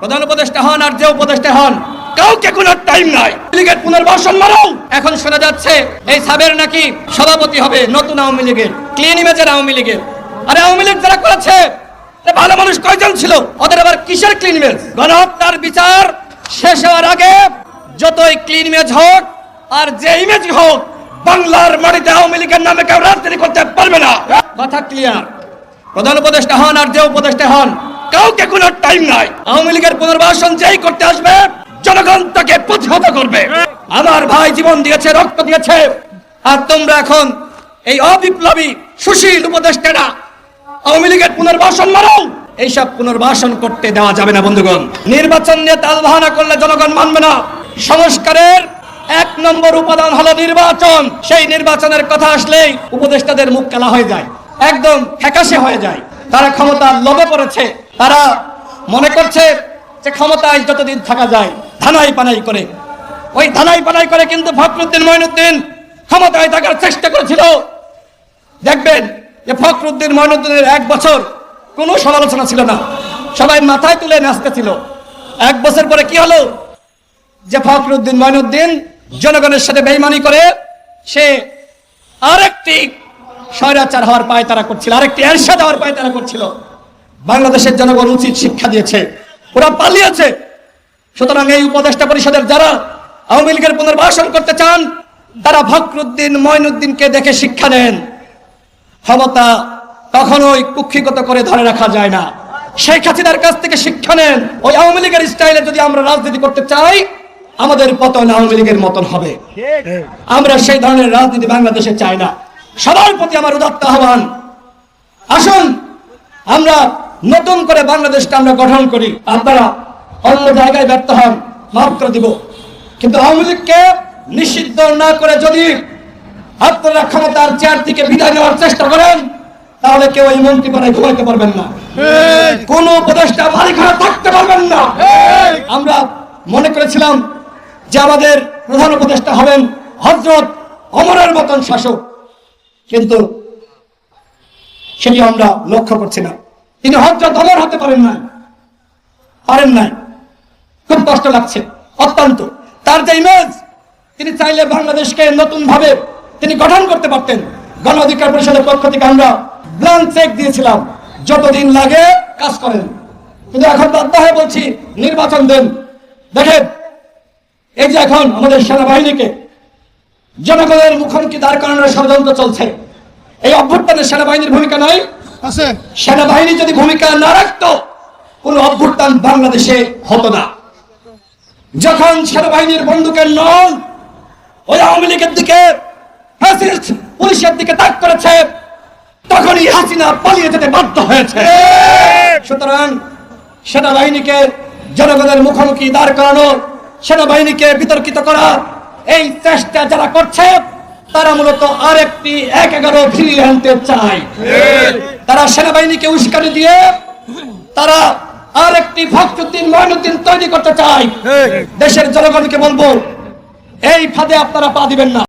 প্রধান উপদেষ্টা হন আর যে উপদেষ্টা হন, কাউকে কোনো টাইম নাই। লীগের পুনর্বাসন মারাও এখন শোনা যাচ্ছে এই সাবের নাকি সভাপতি হবে নতুন আওয়ামী লীগের ক্লিন ইমেজের আওয়ামী লীগের। আরে আওয়ামী লীগ যারা করেছে ভালো মানুষ কয়জন ছিল? ওদের আবার কিসের ক্লিন ইমেজ গণহত্যার বিচার শেষ হওয়ার আগে যতই ক্লিন ইমেজ হোক আর যে ইমেজ হোক, বাংলার মাটিতে আওয়ামী লীগের নামে কেউ রাজনীতি করতে পারবে না। কথা ক্লিয়ার প্রধান উপদেষ্টা হন আর যে উপদেষ্টা হন কাউকে কোনো টাইম নাই। আওয়ামী লীগের পুনর্বাসন যেই করতে আসবে, জনগণ তাকে প্রতিহত করবে। আমার ভাই জীবন দিয়েছে, রক্ত দিয়েছে। আর তোমরা এখন এই অবিপ্লবী, সুশীল উপদেষ্টারা আওয়ামী লীগের পুনর্বাসন মারো এইসব পুনর্বাসন করতে দেওয়া যাবে না, বন্ধুগণ। নির্বাচন নিয়ে তাল বাহানা করলে জনগণ মানবে না। সংস্কারের এক নম্বর উপাদান হলো নির্বাচন। সেই নির্বাচনের কথা আসলেই উপদেষ্টাদের মুখ কালা হয়ে যায়। একদম ফ্যাকাশে হয়ে যায়। তারা ক্ষমতার লোভে পড়েছে। তারা মনে করছে যে ক্ষমতায় যতদিন থাকা যায়, ধানাই পানাই করে। ওই ধানাই পানাই করে কিন্তু ফখরুদ্দিন মঈনুদ্দিন ক্ষমতায় থাকার চেষ্টা করেছিল। দেখবেন যে ফখরুদ্দিন মঈনুদ্দিনের এক বছর কোনো সমালোচনা ছিল না। সবাই মাথায় তুলে নাচতে ছিল এক বছর পরে কি হলো? যে ফখরুদ্দিন মঈনুদ্দিন জনগণের সাথে বেইমানি করে, সে আরেকটি স্বৈরাচার হওয়ার পায় তারা করছিল, আরেকটি এরশাদ হওয়ার পায় তারা করছিল। বাংলাদেশের জনগণ উচিত শিক্ষা দিয়েছে, ওরা পালিয়েছে। সুতরাং এই উপদেষ্টা পরিষদের যারা আওয়ামী লীগের পুনর্বাসন করতে চান, তারা ফখরুদ্দিন মঈনুদ্দিনকে দেখে শিক্ষা নেন। ক্ষমতা কখনোই কুক্ষিগত করে ধরে রাখা যায় না। শেখ হাসিনার কাছ থেকে শিক্ষা নেন। ওই আওয়ামী লীগের স্টাইলে যদি আমরা রাজনীতি করতে চাই, আমাদের পতন আওয়ামী লীগের মতন হবে। আমরা সেই ধরনের রাজনীতি বাংলাদেশে চাই না। সবার প্রতি আমার উদাত্ত আহ্বান। আসুন, আমরা নতুন করে বাংলাদেশকে আমরা গঠন করি আপনারা অন্য জায়গায় ব্যর্থ হন মাফ করে দিব। কিন্তু আওয়ামী লীগকে নিষিদ্ধ না করে যদি আপনারা ক্ষমতার চেয়ার থেকে বিদায় নেওয়ার চেষ্টা করেন তাহলে কেউ এই মন্ত্রী পাড়ায় ঘুমাইতে পারবেন না। কোন উপদেষ্টা ঘরে থাকতে পারবেন না। আমরা মনে করেছিলাম যে আমাদের প্রধান উপদেষ্টা হবেন হজরত অমরের মতন শাসক। কিন্তু সেটি আমরা লক্ষ্য করছি না। তিনি হজরত অমর হতে পারেন না পারেন নাই। খুব কষ্ট লাগছে, অত্যন্ত। তার যে ইমেজ তিনি চাইলে বাংলাদেশকে নতুন ভাবে তিনি গঠন করতে পারতেন। গণ অধিকার পরিষদের পক্ষ থেকে আমরা ব্লাঙ্ক চেক দিয়েছিলাম, যতদিন লাগে কাজ করেন। কিন্তু এখন বাধ্য বলছি, নির্বাচন দেন। দেখেন, এই যে এখন আমাদের সেনাবাহিনীকে জনগণের মুখোমুখি দাঁড় করানোর ষড়যন্ত্র চলছে। এই অভ্যুত্থানে সেনাবাহিনীর ভূমিকা নয় সেনাবাহিনী যদি ভূমিকা না রাখতো, কোন অভ্যুত্থান বাংলাদেশে হতো না। যখন সেনাবাহিনীর বন্দুকের নল ওই আওয়ামী লীগের দিকে পুলিশের দিকে তাক করেছে, তখনই হাসিনা পালিয়ে যেতে বাধ্য হয়েছে। সুতরাং সেনাবাহিনীকে জনগণের মুখোমুখি দাঁড় করানো, সেনাবাহিনীকে বিতর্কিত করা, এই চেষ্টা যারা করছে, তারা মূলত আরেকটি এক এগারো ফিরিয়ে আনতে চায়। তারা সেনাবাহিনীকে উস্কানি দিয়ে তারা আর একটি ফখরুদ্দিন মহিনুদ্দিন তৈরি করতে চায়। দেশের জনগণকে বলব এই ফাঁদে আপনারা পা দিবেন না।